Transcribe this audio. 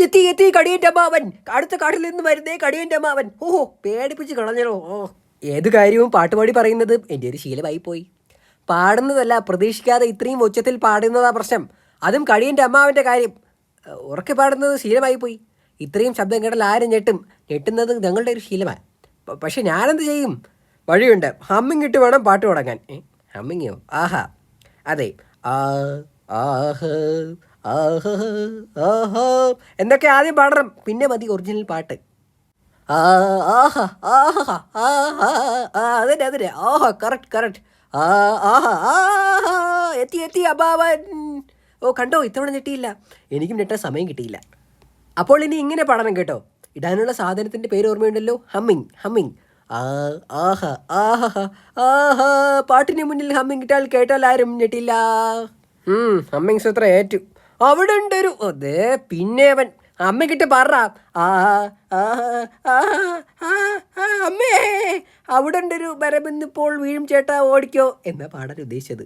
എത്തി എത്തി കടിയന്റെ അമ്മാവൻ. അടുത്ത കാട്ടിൽ നിന്ന് വരുന്നേ കടിയന്റെ അമ്മാവൻ. ഓഹോ പേടിപ്പിച്ച് കളഞ്ഞോ ഓ ഏത് കാര്യവും പാട്ടുപാടി പറയുന്നത് എന്റെ ഒരു ശീലമായി പോയി. പാടുന്നതല്ല പ്രതീക്ഷിക്കാതെ ഇത്രയും ഉച്ചത്തിൽ പാടുന്നതാ പ്രശ്നം. അതും കടിയന്റെ അമ്മാവന്റെ കാര്യം. ഉറക്കെ പാടുന്നത് ശീലമായി പോയി. ഇത്രയും ശബ്ദം കേട്ടാൽ ആരും ഞെട്ടും? ഞെട്ടുന്നത് ഞങ്ങളുടെ ഒരു ശീലമാണ് പക്ഷെ ഞാനെന്ത് ചെയ്യും? വഴിയുണ്ട്. ഹമ്മിങ് ഇട്ട് വേണം പാട്ട് തുടങ്ങാൻ. ഹമ്മിങ്ങോ? ആഹാ. അതെ. ആ ആഹ്. എന്നൊക്കെ ആദ്യം പാടണം? പിന്നെ മതി ഒറിജിനൽ പാട്ട്. ആഹാ ആഹാ ആഹാ അതന്നെ അതന്നെ. ആഹാ കറക്റ്റ് കറക്റ്റ് ആ എത്തി എത്തി അബാവൻ ഓ കണ്ടോ? ഇത്തവണ ഞെട്ടിയില്ല. എനിക്കും ഞെട്ടാൻ സമയം കിട്ടിയില്ല. അപ്പോൾ ഇനി ഇങ്ങനെ പാടണം കേട്ടോ. ഇടാനുള്ള സാധനത്തിന്റെ പേര് ഓർമ്മയുണ്ടല്ലോ? Humming humming. ആ ആഹ ആഹ പാട്ടിന് മുന്നിൽ ഹമ്മിങ് ഇട്ടാൽ കേട്ടാൽ ആരും ഞെട്ടില്ല. ഹമ്മിങ് സൂത്ര ഏറ്റു. അവിടെ ഉണ്ടൊരു അതേ പിന്നെ അവൻ അമ്മ കിட்ட പറ. ആ അമ്മേ അവിടെ ഉണ്ടൊരു വരമെന്നിപ്പോൾ വീഴും ചേട്ടാ ഓടിക്കോ എന്ന പാടാൻ ഉദ്ദേശിച്ചത്.